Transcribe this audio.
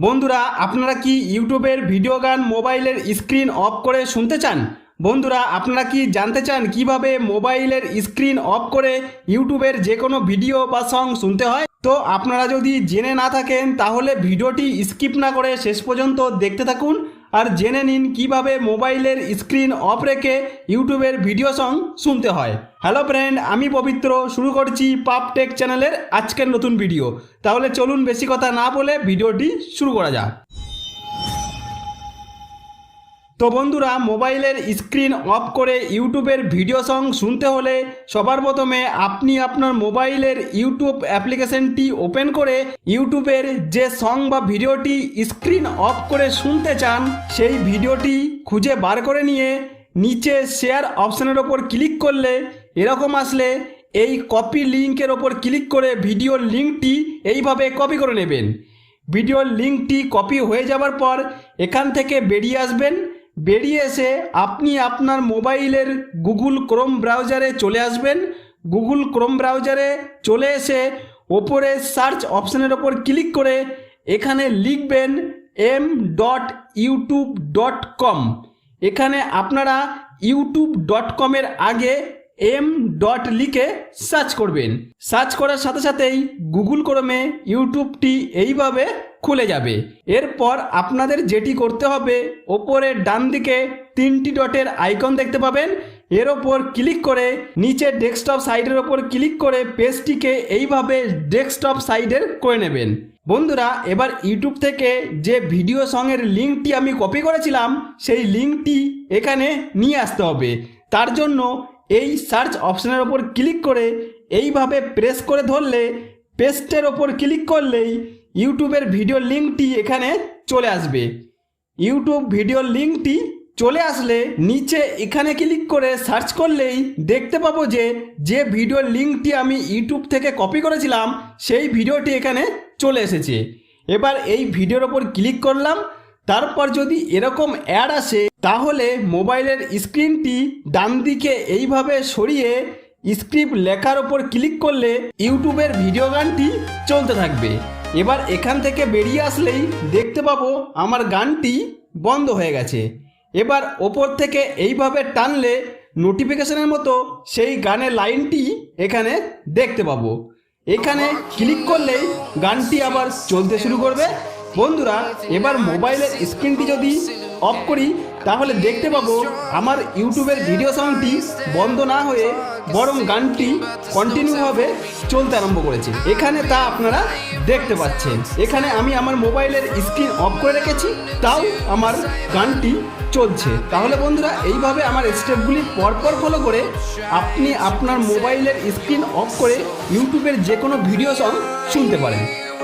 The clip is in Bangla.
বন্ধুরা, আপনারা কি ইউটিউবের ভিডিও গান মোবাইলের স্ক্রিন অফ করে শুনতে চান? বন্ধুরা, আপনারা কি জানতে চান কীভাবে মোবাইলের স্ক্রিন অফ করে ইউটিউবের যে কোনো ভিডিও বা সং শুনতে হয়? তো আপনারা যদি জেনে না থাকেন, তাহলে ভিডিওটি স্কিপ না করে শেষ পর্যন্ত দেখতে থাকুন। আর জেনে নিন কীভাবে মোবাইলের স্ক্রিন অফ রেখে ইউটিউবের ভিডিও সং শুনতে হয়। হ্যালো ফ্রেন্ড আমি পবিত্র। শুরু করছি পাপ টেক চ্যানেলের আজকের নতুন ভিডিও। তাহলে চলুন বেশি কথা না বলে ভিডিওটি শুরু করা যাক। তো বন্ধুরা, মোবাইলের স্ক্রিন অফ করে ইউটিউবের ভিডিও সং শুনতে হলে সবার প্রথমে আপনি আপনার মোবাইলের ইউটিউব অ্যাপ্লিকেশনটি ওপেন করে ইউটিউবের যে সং বা ভিডিওটি স্ক্রিন অফ করে শুনতে চান, সেই ভিডিওটি খুঁজে বার করে নিয়ে নিচে শেয়ার অপশানের ওপর ক্লিক করলে এরকম আসলে এই কপি লিঙ্কের ওপর ক্লিক করে ভিডিওর লিঙ্কটি এইভাবে কপি করে নেবেন। ভিডিওর লিঙ্কটি কপি হয়ে যাওয়ার পর এখান থেকে বেরিয়ে আসবেন। বেরিয়ে এসে আপনি আপনার মোবাইলের গুগল ক্রোম ব্রাউজারে চলে আসবেন। গুগল ক্রোম ব্রাউজারে চলে এসে ওপরে সার্চ অপশানের ওপর ক্লিক করে এখানে লিখবেন M dot YouTube dot com এখানে আপনারা ইউটিউব ডট কমের আগে এম ডট লিখে সার্চ করবেন। সার্চ করার সাথে সাথেই গুগল ক্রমে ইউটিউবটি এইভাবে খুলে যাবে। এরপর আপনাদের যেটি করতে হবে, ওপরে ডান দিকে তিনটি ডটের আইকন দেখতে পাবেন। এর ওপর ক্লিক করে নিচে ডেস্কটপ সাইডের ওপর ক্লিক করে পেজটিকে এইভাবে ডেস্কটপ সাইডের করে নেবেন। বন্ধুরা, এবার ইউটিউব থেকে যে ভিডিও সঙের লিঙ্কটি আমি কপি করেছিলাম, সেই লিঙ্কটি এখানে নিয়ে আসতে হবে। তার জন্য এই সার্চ অপশানের ওপর ক্লিক করে এইভাবে প্রেস করে ধরলে পেস্টের ওপর ক্লিক করলেই ইউটিউবের ভিডিও লিঙ্কটি এখানে চলে আসবে। ইউটিউব ভিডিও লিঙ্কটি চলে আসলে নিচে এখানে ক্লিক করে সার্চ করলেই দেখতে পাবো যে যে ভিডিও লিঙ্কটি আমি ইউটিউব থেকে কপি করেছিলাম, সেই ভিডিওটি এখানে চলে এসেছে। এবার এই ভিডিওর ওপর ক্লিক করলাম তারপর যদি এরকম অ্যাড আসে, তাহলে মোবাইলের স্ক্রিনটি ডান দিকে এইভাবে সরিয়ে স্ক্রিপ্ট লেখার ওপর ক্লিক করলে ইউটিউবের ভিডিও গানটি চলতে থাকবে। এবার এখান থেকে বেরিয়ে আসলেই দেখতে পাবো আমার গানটি বন্ধ হয়ে গেছে। এবার ওপর থেকে এইভাবে টানলে নোটিফিকেশনের মতো সেই গানের লাইনটি এখানে দেখতে পাবো। এখানে ক্লিক করলেই গানটি আবার চলতে শুরু করবে। বন্ধুরা, এবার মোবাইলের স্ক্রিনটি যদি অফ করি, তাহলে দেখতে পাবো আমার ইউটিউবের ভিডিও সাউন্ডটি বন্ধ না হয়ে বরং গানটি কন্টিনিউভাবে চলতে আরম্ভ করেছে। এখানে তা আপনারা দেখতে পাচ্ছেন। এখানে আমি আমার মোবাইলের স্ক্রিন অফ করে রেখেছি, তাও আমার গানটি চলছে। তাহলে বন্ধুরা, এইভাবে আমার স্টেপগুলি পরপর ফলো করে আপনি আপনার মোবাইলের স্ক্রিন অফ করে ইউটিউবের যে কোনো ভিডিও সং শুনতে পারেন।